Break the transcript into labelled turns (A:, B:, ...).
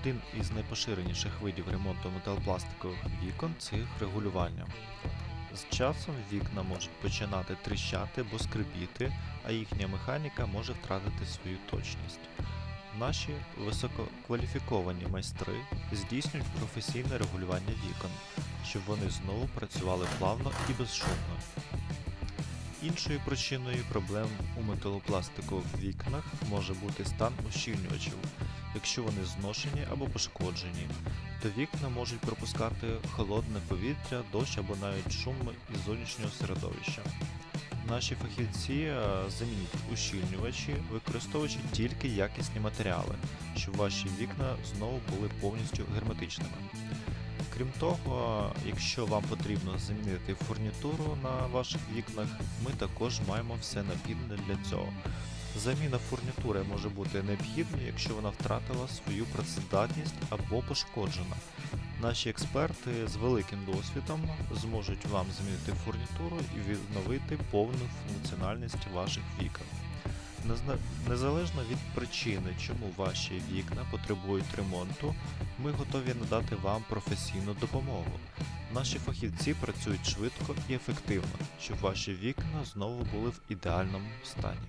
A: Один із найпоширеніших видів ремонту металопластикових вікон це їх регулювання. З часом вікна можуть починати тріщати або скрипіти, а їхня механіка може втратити свою точність. Наші висококваліфіковані майстри здійснюють професійне регулювання вікон, щоб вони знову працювали плавно і безшумно. Іншою причиною проблем у металопластикових вікнах може бути стан ущільнювачів, якщо вони зношені або пошкоджені, то вікна можуть пропускати холодне повітря, дощ або навіть шум із зовнішнього середовища. Наші фахівці е, замінять ущільнювачі, використовуючи тільки якісні матеріали, щоб ваші вікна знову були повністю герметичними. Крім того, якщо вам потрібно замінити фурнітуру на ваших вікнах, ми також маємо все необхідне для цього. Заміна фурнітури може бути необхідною, якщо вона втратила свою працездатність або пошкоджена. Наші експерти з великим досвідом зможуть вам замінити фурнітуру і відновити повну функціональність ваших вікон. Незалежно від причини, чому ваші вікна потребують ремонту, ми готові надати вам професійну допомогу. Наші фахівці працюють швидко і ефективно, щоб ваші вікна знову були в ідеальному стані.